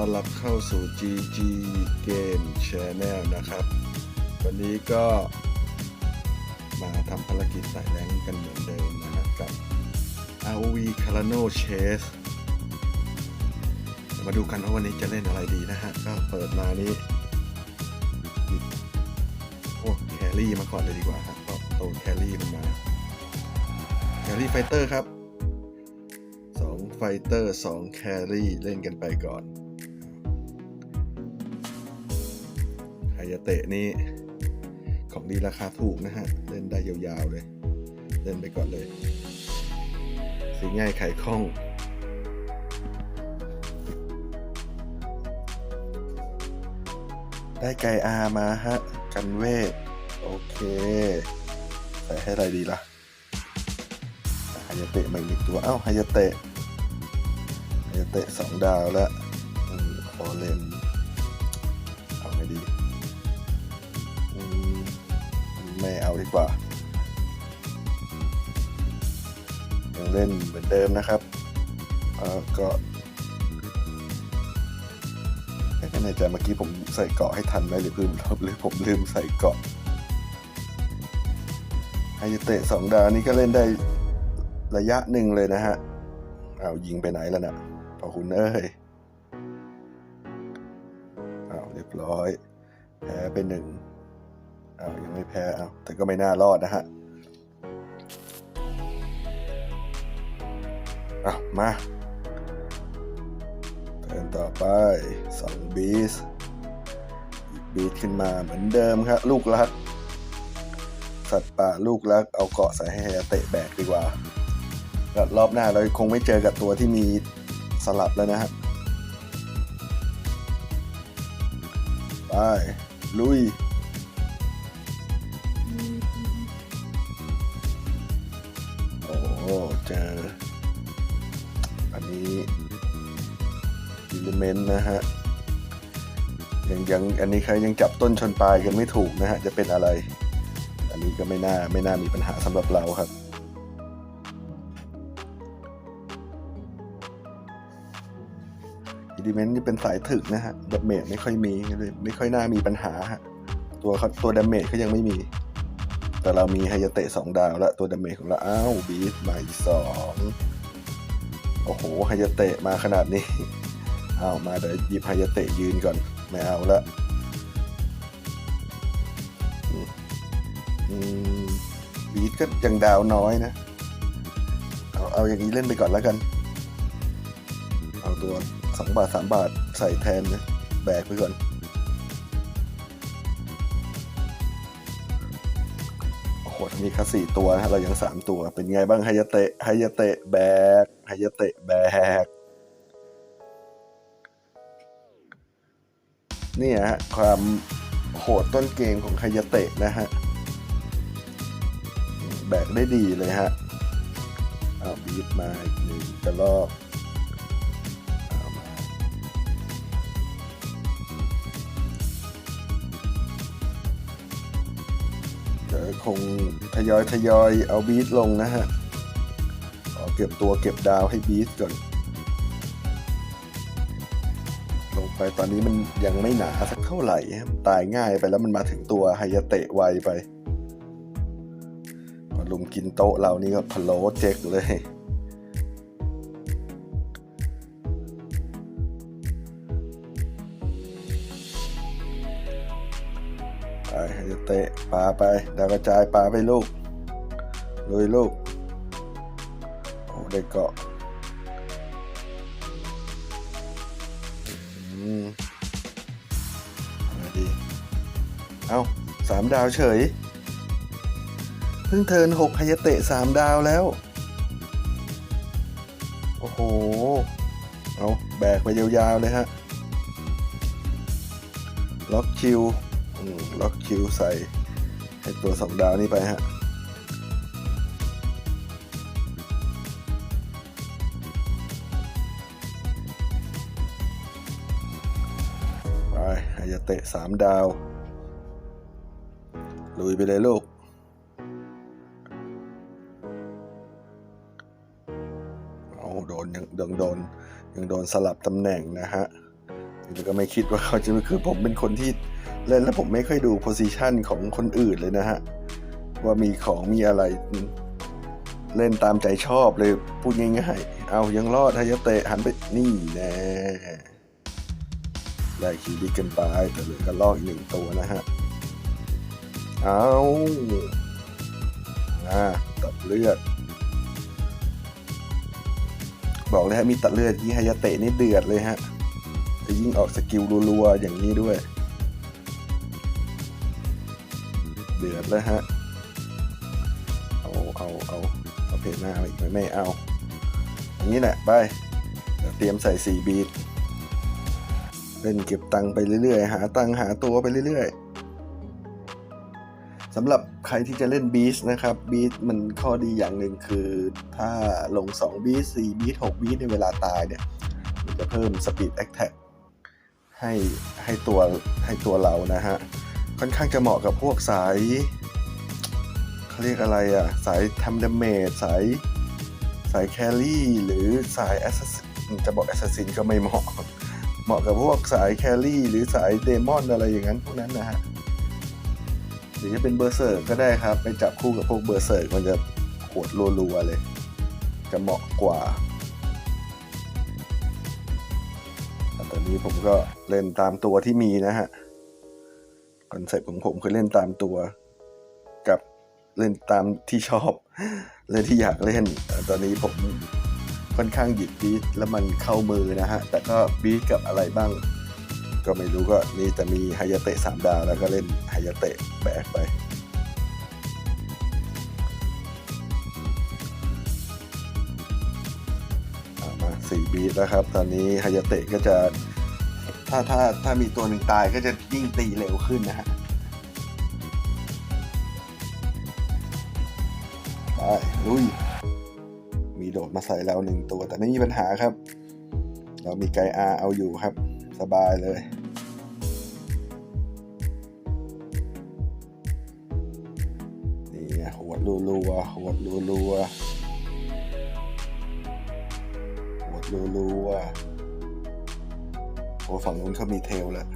ต้อนรับเข้าสู่ GG Game Channel นะครับ วันนี้ก็มาทำภารกิจสายแรงกันเหมือนเดิมนะฮะกับ ROV Carano Chase มาดูกันว่าวันนี้จะเล่นอะไรดีนะฮะ ก็เปิดมานี้หยิบพวกแครี่มาก่อนเลยดีกว่าครับก็ตัวแครี่มันมาแครี่ไฟเตอร์ครับสองไฟเตอร์สองแครี่ เล่นกันไปก่อน ไฮยาเตะนี่ของดีราคาถูกนะฮะ เล่นได้ยาวๆเลย เล่นไปก่อนเลยสีง่ายไขคล่อง ได้ไกอามาฮะ กันเวท โอเค ใส่ให้อะไรดีล่ะไฮยาเตะมาอีกตัว เอ้าไฮยาเตะไฮยาเตะสองดาวแล้วอืมคอเลน ดีกว่า ยังเล่นเหมือนเดิมนะครับเออก็ไม่แน่ใจเมื่อกี้ผมใส่เกาะให้ทันไหมหรือลืมหรือผมลืมใส่เกาะไฮยาเตะสองดาวนี้ก็เล่นได้ระยะหนึ่งเลยนะฮะเอายิงไปไหนแล้วนะพอคุณเอ้ยเอาเรียบร้อยแพ้ไปหนึ่ง เอายังไม่แพ้เอาแต่ก็ไม่น่ารอดนะฮะเอามาเทินต่อไปสองบีสบีสขึ้นมาเหมือนเดิมครับลูกรัก สัตว์ป่าลูกรัก เอาเกาะใส่ให้เตะแบกดีกว่า รอบหน้าเราคงไม่เจอกับตัวที่มีสลับแล้วนะฮะ ไป ลุย เจอ อันนี้อิเลเมนต์นะฮะยังยังอันนี้ใครยังจับต้นชนปลายกันไม่ถูกนะฮะ จะเป็นอะไร อันนี้ก็ไม่น่าไม่น่ามีปัญหาสำหรับเราครับอิเลเมนต์นี่เป็นสายถึกนะฮะดาเมจไม่ค่อยมีเลยไม่ค่อยน่ามีปัญหาฮะตัวเขาตัวดาเมจเขายังไม่มี แต่เรามีไฮยเตะสองดาวแล้วตัวดาเมจของเราอ้าวบีทมาอีกสองโอ้โหไฮยเตะมาขนาดนี้อามาเดี๋ยวหยิบไฮยเตะยืนก่อนไม่เอาละบีทก็ยังดาวน้อยนะ เอาเอาอย่างนี้เล่นไปก่อนแล้วกัน เอาตัวสองบาทสามบาทใส่แทนนะแบกไปก่อน โหมีแค่สี่ตัวนะฮะเรายังสามตัวเป็นไงบ้างไฮยาเตะไฮยาเตะแบกไฮยาเตะแบกเนี่ยฮะความโหดต้นเกมของไฮยาเตะนะฮะแบกได้ดีเลยฮะเอาบีบมาอีกหนึ่งกระลอก คงทยอยทยอยเอาบีทลงนะฮะเก็บตัวเก็บดาวให้บีทก่อน ลงไปตอนนี้มันยังไม่หนาสักเท่าไหร่ตายง่ายไปแล้วมันมาถึงตัวไฮยะเตะไวไปลุมกินโต๊ะเรานี่ก็พะโล้เจ๊กเลย เตะปาไปดาวกระจายปาไปลูกลุยลูกโอ้ได้เกาะอืมาดี เอาสามดาวเฉย เพิ่งเทินหกฮายเตะสามดาวแล้ว โอ้โห เอาแบกไปยาวๆเลยฮะ ล็อกคิว ล็อกคิวใส่ให้ตัวสองดาวนี้ไปฮะไปฮายาเตะสามดาว ลุยไปเลยลูกเอาโดนยังยังโดนยังโดนสลับตำแหน่งนะฮะแล้วก็ไม่คิดว่าเขาจะคือผมเป็นคนที่ เล่นแล้วผมไม่ค่อยดูโพซิชันของคนอื่นเลยนะฮะ ว่ามีของมีอะไร เล่นตามใจชอบเลยพูดง่ายๆเอายังรอดฮายาเตะหันไปนี่แน่ได้คิวบิกกันไปแต่เหลือก็ลอกอีกหนึ่งตัวนะฮะ เอาอ่าตัดเลือด บอกเลยฮะมีตัดเลือดที่ฮายาเตะนี่เดือดเลยฮะจะยิ่งออกสกิลรัวๆอย่างนี้ด้วย เดือดแล้วฮะ เอาเอาเอาเอาเพจหน้ามาอีกไหมไม่เอาอย่างนี้แหละไปเตรียมใส่สี่บีทเล่นเก็บตังค์ไปเรื่อยๆ หาตังค์หาตัวไปเรื่อยๆสำหรับใครที่จะเล่นบีสนะครับบีสมันข้อดีอย่างหนึ่งคือ ถ้าลง2บีส4บีส6บีสในเวลาตายเนี่ย มันจะเพิ่มสปีดแอคแท็กให้ให้ตัวให้ตัวเรานะฮะ ค่อนข้างจะเหมาะกับพวกสายเขาเรียกอะไรอะสายทำดาเมจสายสายแครี่หรือสายแอสซัสจะบอกแอสซัสซินก็ไม่เหมาะ เหมาะกับพวกสายแครี่หรือสายเดมอนอะไรอย่างนั้นพวกนั้นนะฮะหรือจะเป็นเบอร์เซอร์ก็ได้ครับ ไปจับคู่กับพวกเบอร์เซอร์มันจะขวดรัวๆเลย จะเหมาะกว่าตอนนี้ผมก็เล่นตามตัวที่มีนะฮะ คอนเซ็ปต์ของผมคือเล่นตามตัว กับเล่นตามที่ชอบ เล่นที่อยากเล่น ตอนนี้ผมค่อนข้างหยิบบีทแล้วมันเข้ามือนะฮะ แต่ก็บีทกับอะไรบ้าง ก็ไม่รู้ก็นี่แต่มีไฮยาเตะสามดาวแล้วก็เล่นไฮยาเตะแบกไปเอามาสี่บีทแล้วครับ ตอนนี้ไฮยาเตะก็จะ ถ้าถ้าถ้ามีตัวหนึ่งตายก็จะยิ่งตีเร็วขึ้นนะฮะไปลุย มีโดดมาใส่เราหนึ่งตัว แต่ไม่มีปัญหาครับ เรามีไกอาเอาอยู่ครับ สบายเลยนี่ไงหวรัวๆหัวรัวๆหัวรัวๆ โอ้ฝั่งนู้นเขามีเทลแล้ว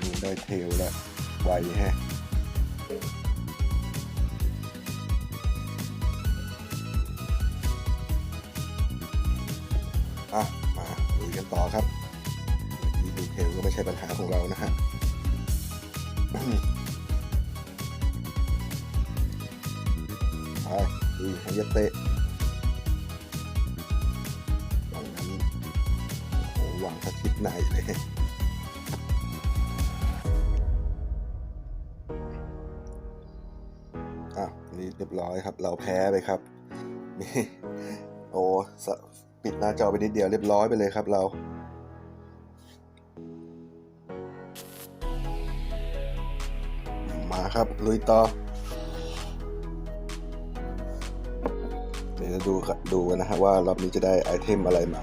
ดูได้เทลแล้วไวแฮะอะ มาลุยกันต่อครับดีดีเทลก็ไม่ใช่ปัญหาของเรานะฮะไป ดูฮายาเตะวางนั้นโอ้หวางสถิตไหนเลยอะนี่เรียบร้อยครับ เราแพ้ไปครับนี่โอ้สปิดหน้าจอไปนิดเดียวเรียบร้อยไปเลยครับเรามาครับ ลุยต่อ ดี๋ยวจะดูครับดูกันนะฮะว่ารอบนี้จะได้ไอเทมอะไรมา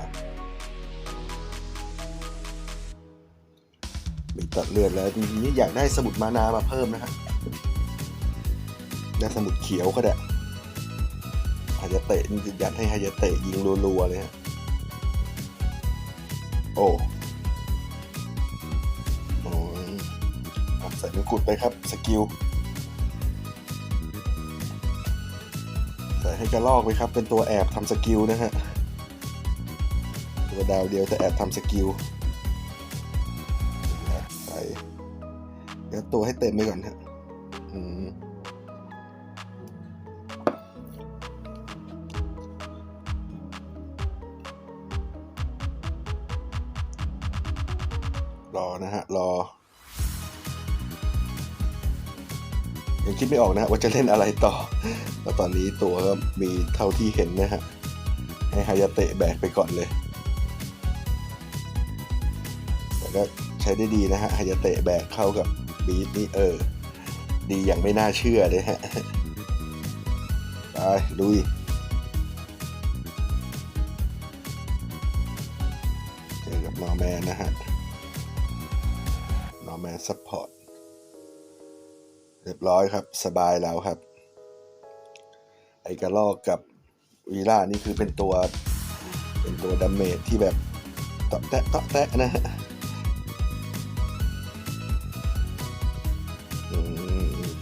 มีตัดเลือดแล้วจริงๆนี่อยากได้สมุดมานามาเพิ่มนะฮะได้สมุดเขียวก็ได้ฮายาเตะนี่จะยัดให้ฮายาเตะยิงรัวๆเลยฮะ โอ้โอ้ยอะใส่มงกุฎไปครับสกิล ให้กระลอกไปครับ เป็นตัวแอบทำสกิลนะฮะ ตัวดาวเดียวแต่แอบทำสกิลใส่เดี๋ยวตัวให้เต็มไปก่อนฮะอืมรอนะฮะ รอยังคิดไม่ออกนะว่าจะเล่นอะไรต่อ เพราะตอนนี้ตัวก็มีเท่าที่เห็นนะฮะ ให้ฮายาเตะแบกไปก่อนเลยแต่ก็ใช้ได้ดีนะฮะฮายาเตะแบกเข้ากับบีทนี่เออ ดีอย่างไม่น่าเชื่อเลยฮะ ไปลุยเจอกับนอร์แมนนะฮะ นอร์แมนซัพพอร์ต เรียบร้อยครับ สบายแล้วครับ อกระลอกกับวีล่านี่คือเป็นตัวเป็นตัวดาเมจที่แบบเตะแตะเตะแตะนะฮะ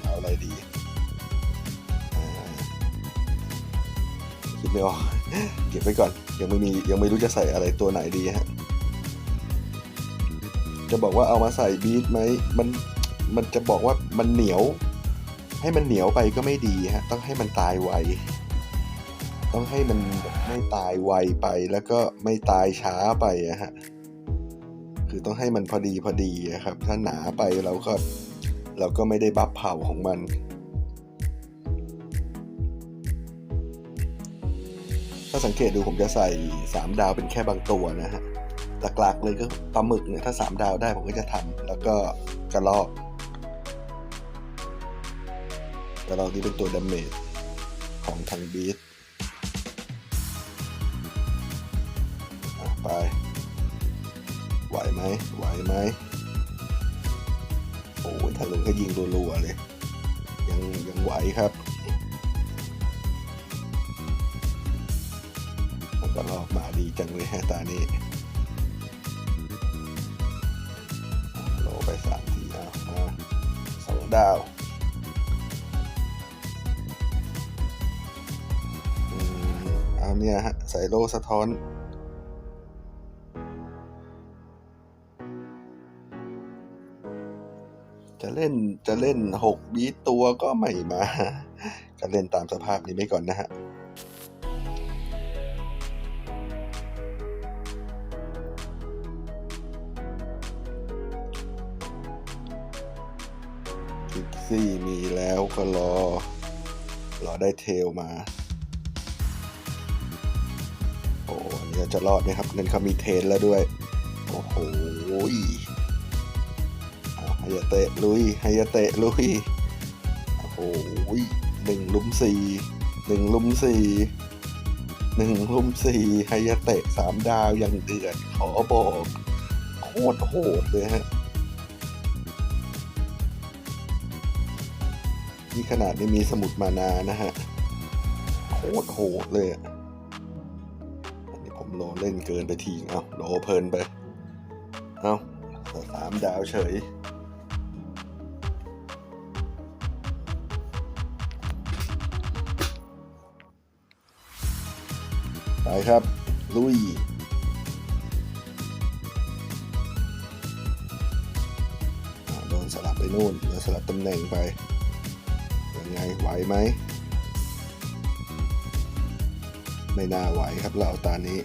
เอาอะไรดีคิดไม่ออกเก็บไว้ก่อนยังไม่มียังไม่รู้จะใส่อะไรตัวไหนดีฮะจะบอกว่าเอามาใส่บีทไหมมันมันจะบอกว่ามันเหนียว ให้มันเหนียวไปก็ไม่ดีฮะต้องให้มันตายไวต้องให้มันไม่ตายไวไปแล้วก็ไม่ตายช้าไปอะฮะคือต้องให้มันพอดีพอดีครับ ถ้าหนาไปเราก็เราก็ไม่ได้บัฟเผาของมัน ถ้าสังเกตดูผมจะใส่ 3 ดาวเป็นแค่บางตัวนะฮะหลักๆเลยก็ปลาหมึกเนี่ยถ้า 3 ดาวได้ผมก็จะทำแล้วก็กระรอก กระรอกนี่เป็นตัวดาเมจของทางบีทไป ไหวไหมไหวไหมโอ้ยทางลงก็ยิงรัวๆเลย ยังยังไหวครับมันก็ลอกมาดีจังเลยฮะตานี้โลไปสามทีเอามาสองดาว เนี่ยฮะใส่โลสะท้อนจะเล่นจะเล่นหกบีตัวก็ไม่มาก็เล่นตามสภาพนี้ไปก่อนนะฮะคิกซี่มีแล้วก็รอ รอได้เทลมา จะรอดไหมครับนั่นเขามีเทนแล้วด้วย โอ้โหเอายาเตะลุยไฮยาเตะลุย โอ้โหหนึ่งลุมสี่หนึ่งลุมสี่หนึ่งลุมสี่ไฮยาเตะสามดาวยังเดือดขอบอกโคตรโหดเลยฮะนี่ขนาดไม่มีสมุดมานานะฮะ โคตรโหดเลยอะ เล่นเกินไปทีเอาโลเพลินไป เอาสามดาวเฉยไปครับ ลุยโดนสลับไปนู่นโดนสลับตำแหน่งไป ยังไงไหวไหม ไม่น่าไหวครับเราตานี้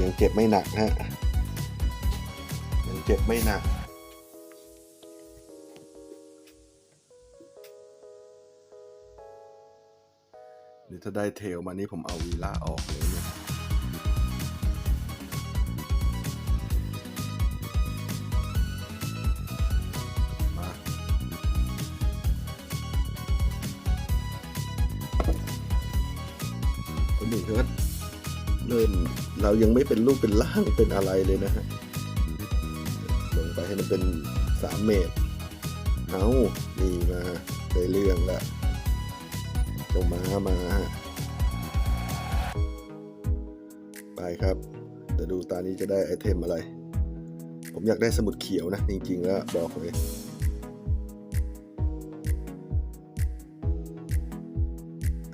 ยังเจ็บไม่หนักฮะยังเจ็บไม่หนักหรือถ้าได้เทลมานี่ผมเอาวีล่าออกเลยเนี่ย เรายังไม่เป็นรูปเป็นร่างเป็นอะไรเลยนะฮะลงไปให้มันเป็นสามเมตรเอานี่มาได้เรื่องละเจ้าม้ามาฮะไปครับจะดูตานี้จะได้ไอเทมอะไร ผมอยากได้สมุดเขียวนะ จริง ๆ แล้วบอกเลย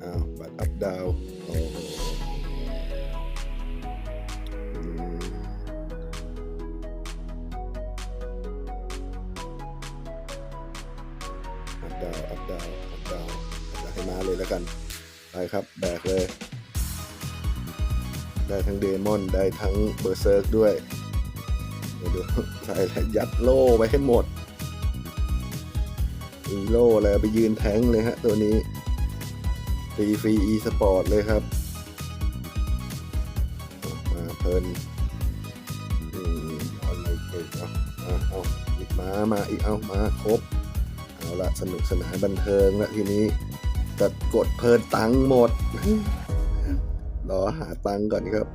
อ้าวบัตรอัพดาว อนได้ทั้งเบอร์เซิร์กด้วยเดี๋ยวดูใส่แล้วยัดโล่ไปให้หมดมีโล่แล้วไปยืนแทงเลยฮะตัวนี้ฟรีฟรีอีสปอร์ตเลยครับ มาเพลินอืมเอาอะไรอีกเอาเอาเอาอีกมามาอีกเอามาครบ เอาละสนุกสนานบันเทิงละทีนี้แต่กดเพลินตังหมดรอหาตังก่อนครับ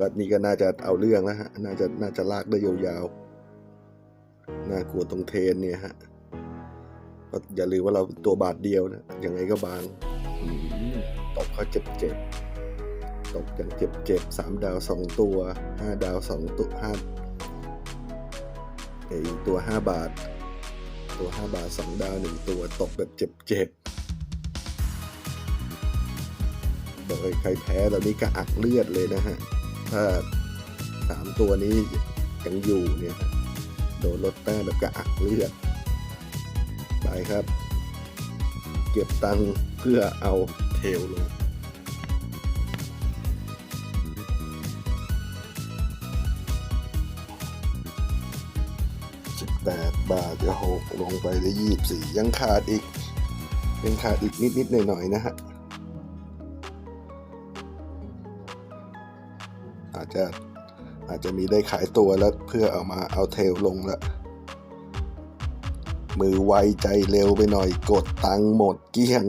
ก็นี่ก็น่าจะเอาเรื่องแล้วฮะ น่าจะน่าจะลากได้ยาวๆ น่ากลัวตรงเทรนเนี่ยฮะก็อย่าลืมว่าเราตัวบาทเดียวนะยังไงก็บางอืมตบเขาเจ็บเจ็บๆตบอย่างเจ็บเจ็บๆสามดาวสองตัวห้าดาวสองตัวห้าไอตัวห้าบาท ตัวห้าบาทสองดาวหนึ่งตัวตบแบบเจ็บเจ็บๆบอกเลยใครแพ้ตอนนี้ก็อักเลือดเลยนะฮะ ถ้าสามตัวนี้ยังอยู่เนี่ยโดนลดแต้มแบบกระอักเลือดไปครับ เก็บตังค์เพื่อเอาเทลลงสิบแปดบาทจะหกลงไปได้ยี่บสี่ยังขาดอีก ยังขาดอีกนิดนิดหน่อยหน่อยๆนะฮะ จจะอาจจะมีได้ขายตัวแล้วเพื่อเอามาเอาเทลลงล้วมือไวใจเร็วไปหน่อยกดตังหมดเกลี้ยง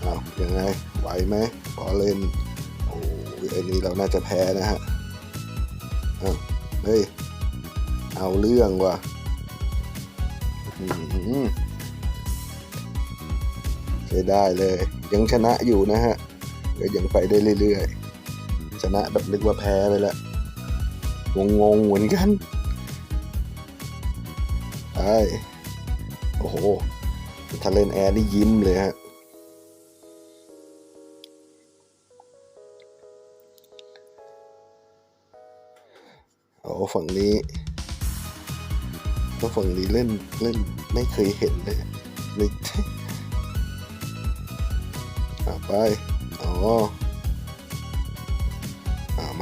เอายังไงไหวไหมพอเล่นโอ้ยอันนี้เราน่าจะแพ้นะฮะอ้าวเฮ้ยเอาเรื่องว่ะใช้ได้เลย ยังชนะอยู่นะฮะก็ยังไปได้เรื่อยๆ ชนะแบบนึกว่าแพ้ไปแล้วงงๆเหมือนกันใช่โอ้โหถ้าเล่นแอร์นี่ยิ้มเลยฮะโอ้ฝั่งนี้ก็ฝั่งนี้เล่นเล่นไม่เคยเห็นเลยไม่ไป อ๋อ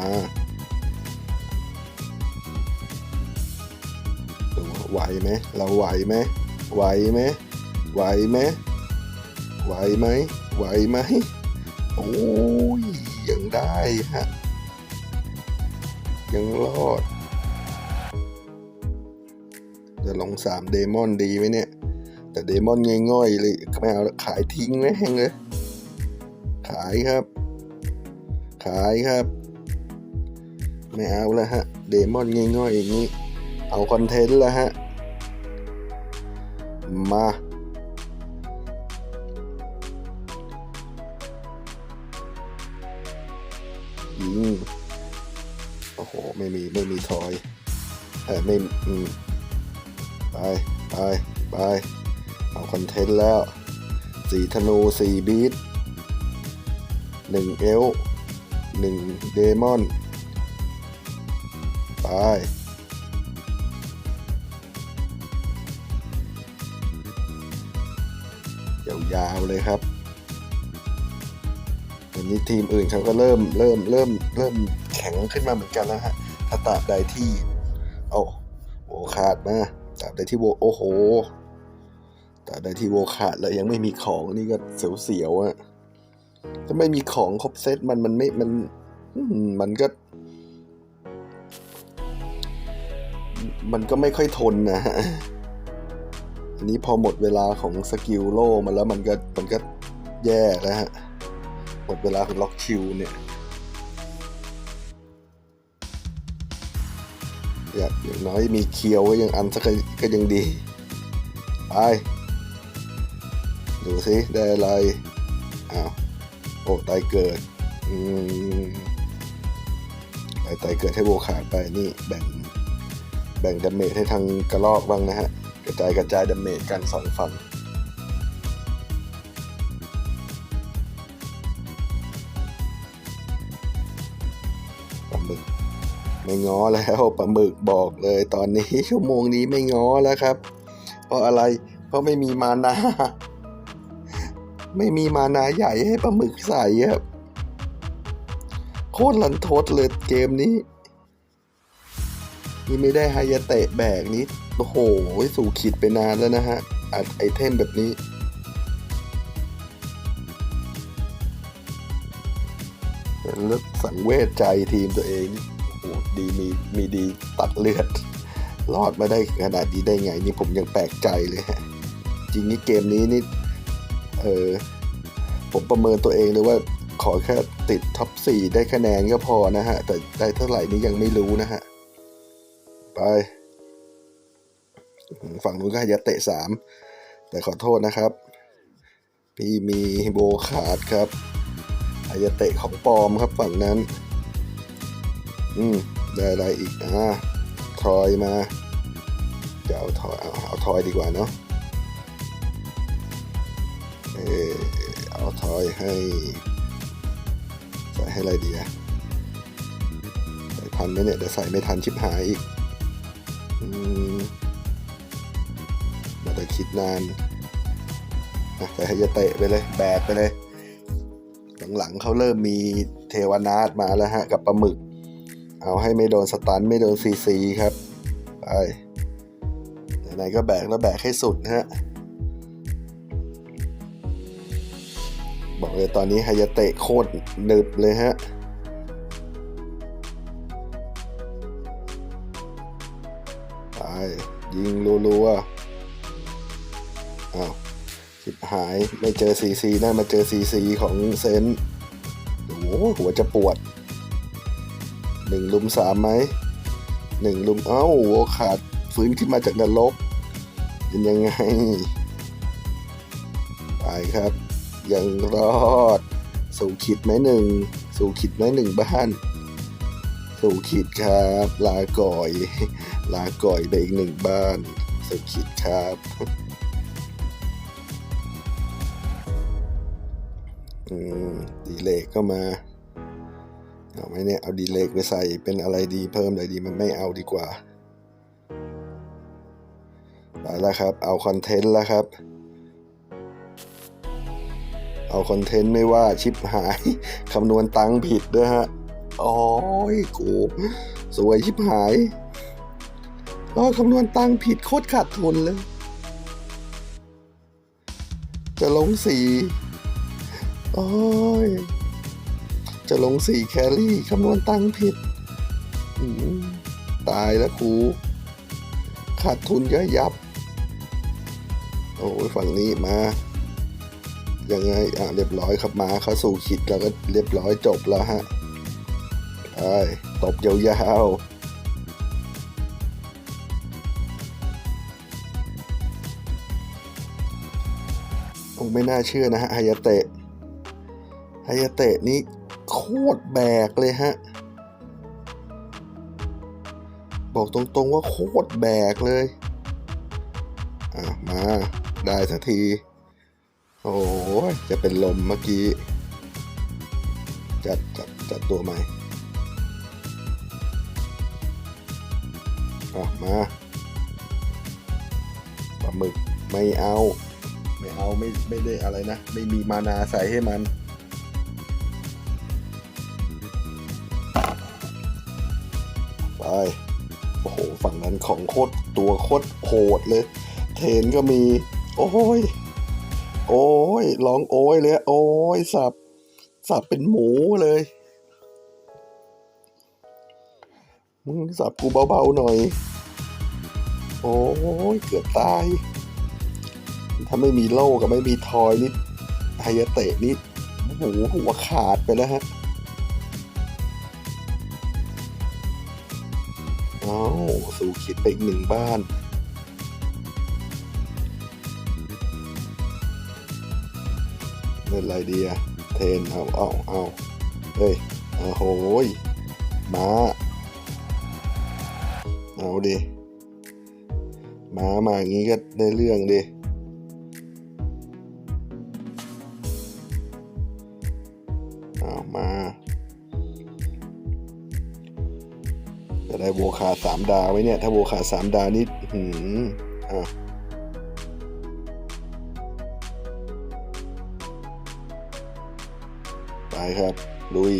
มาดูว่าไหวไหมเราไหวไหมไหวไหมไหวไหมไหวไหมไหวไหมโอ้ยยังได้ฮะยังรอด จะลงสามเดมอนดีไหมเนี่ย แต่เดมอนง่อยๆเลยไม่เอาขายทิ้งแม่งเลย ขายครับ ขายครับ ไม่เอาแล้วฮะ เดมอนง่อยๆอย่างนี้ เอาคอนเทนต์แล้วฮะ มา ยิง โอ้โห ไม่มี ไม่มีทอยเออไม่อืมไป ไป ไป เอาคอนเทนต์แล้ว สี่ธนูสี่บีทหนึ่งเอลหนึ่งเดมอน ยาวๆเลยครับวันนี้ทีมอื่นเขาก็เริ่มเริ่มเริ่มเริ่มแข็งขึ้นมาเหมือนกันแล้วฮะถ้าตราบใดที่โอ้โหขาดมาตราบใดที่โวโอ้โหตราบใดที่โวขาดแล้วยังไม่มีของนี่ก็เสียวๆอะถ้าไม่มีของครบเซตมันมันไม่มันมันก็ มันก็ไม่ค่อยทนนะฮะอันนี้พอหมดเวลาของสกิลโล่มาแล้วมันก็มันก็แย่แล้วฮะ หมดเวลาของล็อกคิวเนี่ยอยากอย่างน้อยมีเคียวก็ยังอันสักก็ยังดี ไป ดูสิได้อะไร อ้าว โอ้ตายเกิด อืมตายตายเกิดให้โบขาดไปนี่แบ่ง แบ่งดาเมจให้ทางกระลอกบ้างนะฮะ กระจายกระจายดาเมจกันสองฝั่งปลาหมึกไม่ง้อแล้วปลาหมึกบอกเลยตอนนี้ชั่วโมงนี้ไม่ง้อแล้วครับ เพราะอะไรเพราะไม่มีมานาไม่มีมานาใหญ่ให้ปลาหมึกใส่ครับโคตรลันทดเลยเกมนี้ นี่ไม่ได้ไฮยาเตะแบกนี้ โอ้โห สู่ขีดไปนานแล้วนะฮะ อัดไอเทมแบบนี้เป็นเลือกสังเวชใจทีมตัวเอง โอ้โห ดีมีมีดีตัดเลือด รอดมาได้ขนาดนี้ได้ไง นี่ผมยังแปลกใจเลยฮะ จริงนี่เกมนี้นี่เออผมประเมินตัวเองเลยว่าขอแค่ติดท็อปสี่ได้คะแนนก็พอนะฮะ แต่ได้เท่าไหร่นี้ยังไม่รู้นะฮะ ไปฝั่งนู้นก็ให้ยาเตะสามแต่ขอโทษนะครับ พี่มีโบขาดครับอายาเตะของปลอมครับฝั่งนั้น อืมได้อะไรอีกอ่าทอยมาจะเอาทอยเอาเอาทอยดีกว่าเนาะเออเอาทอยให้ใส่ให้อะไรดีอะใส่ทันไหมเนี่ยเดี๋ยวใส่ไม่ทันชิบหายอีก มาแต่คิดนานอะใส่ให้ยเตะไปเลย แบกไปเลย หลังๆเขาเริ่มมีเทวนาทมาแล้วฮะ กับปลาหมึก เอาให้ไม่โดนสตันไม่โดนซีซีครับ ไปไหนๆก็แบกแล้วแบกให้สุดนะฮะ บอกเลยตอนนี้ไฮยาเตะโคตรหนึบเลยฮะ ยิงรัวๆอ้าวชิบหายไม่เจอซีซีน่ามาเจอซีซีของเซนโอ้โหหัวจะปวดหนึ่งลุมสามไหมหนึ่งลุมเอ้าโวขาดฟื้นขึ้นมาจากนรกเป็นยังไงไปครับ ยังรอด สู่ขีดไหมหนึ่งสู่ขีดไหมหนึ่งบ้าน สู่ขีดครับ ลาก่อย ลาก่อยไปอีกหนึ่งบ้านสู่ขีดครับอืมดีเลกก็มาเอาไหมเนี่ยเอาดีเลกไปใส่เป็นอะไรดีเพิ่มอะไรดีมันไม่เอาดีกว่าไปแล้วครับ เอาคอนเทนต์แล้วครับ เอาคอนเทนต์ไม่ว่าชิปหาย คำนวณตังค์ผิดด้วยฮะ โอ้ยกูสวยชิบหายอ๋อคำนวณตังค์ผิดโคตรขาดทุนเลย จะลงสีโอ้ย จะลงสีแครี่คำนวณตังค์ผิด ตายแล้วครูขาดทุนก็ยับ โอ้ยฝั่งนี้มา ยังไง อะ เรียบร้อยครับมาเขาสู่ขีดแล้วก็เรียบร้อยจบแล้วฮะ ตบยาวๆโอ้ไม่น่าเชื่อนะฮะไฮยาเตะไฮยาเตะนี่โคตรแบกเลยฮะ บอกตรงๆว่าโคตรแบกเลย อะ มา ได้สักที โอ้ยจะเป็นลมเมื่อกี้ จัดจัดจัดตัวใหม่ อะมาปลาหมึกไม่เอา ไม่เอาไม่ไม่ได้อะไรนะ ไม่มีมานาใส่ให้มันไปโอ้โห ฝั่งนั้นของโคตรตัวโคตรโหดเลย เทนก็มี โอ้ย โอ้ยร้องโอ้ยเลย โอ้ยสับ สับเป็นหมูเลย มึงสับกูเบาๆหน่อย โอ้ยเกือบตาย ถ้าไม่มีโล่กับไม่มีทอยนี่ไฮยเตะนี่โอ้โหหัวขาดไปแล้วฮะเอ้าสู่คิดไปอีกหนึ่งบ้านเล่นไรเดีอะเทนเอาเอาเอาเฮ้ยโอ้โหยมา เอาดิมามาอย่างงี้ก็ได้เรื่องดิเอามา จะได้โวคาสามดาวไว้เนี่ย ถ้าโวคาสามดาวนี่หืมอะไปครับลุย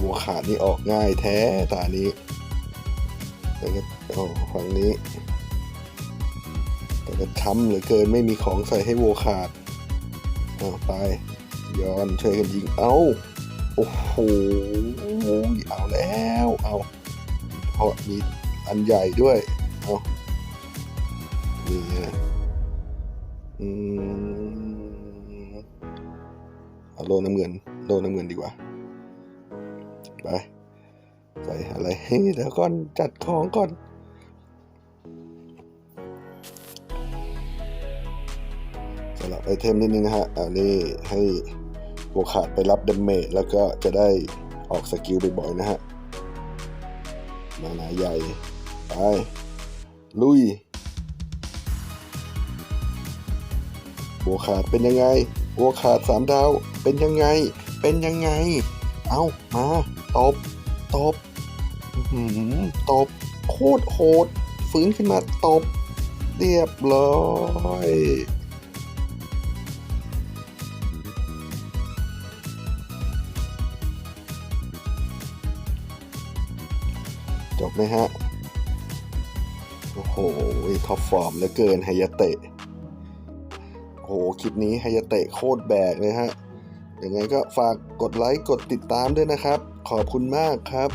บัวขาดนี่ออกง่ายแท้ตานี้แต่ก็โอ้ฝั่งนี้ แต่ก็ช้ำเหลือเกินไม่มีของใส่ให้วัวขาดเอาไปย้อนช่วยกันยิงเอาโอ้โหเอาแล้วเอาโหราะมีอันใหญ่ด้วยเอานี่อืมเอาโลน้ำเงินโลน้ำเงินดีกว่า อะไรเดี๋ยวก่อนจัดของก่อนสลับไอเทมนิดนึงนะฮะอันนี้ให้โวขาดไปรับดาเมจแล้วก็จะได้ออกสกิลบ่อยๆนะฮะ มานาใหญ่ ไป ลุยโวขาดเป็นยังไงโวขาดสามดาว เป็นยังไง เป็นยังไง เอามา ตบ ตบ ตบโคตรโหดฟื้นขึ้นมาตบ เรียบร้อยจบไหมฮะ โอ้โห ท็อปฟอร์มเหลือเกินไฮยาเตะ โอ้โห คลิปนี้ไฮยาเตะโคตรแบกเลยฮะ ยังไงก็ฝากกดไลค์ กดติดตามด้วยนะครับ ขอบคุณมากครับ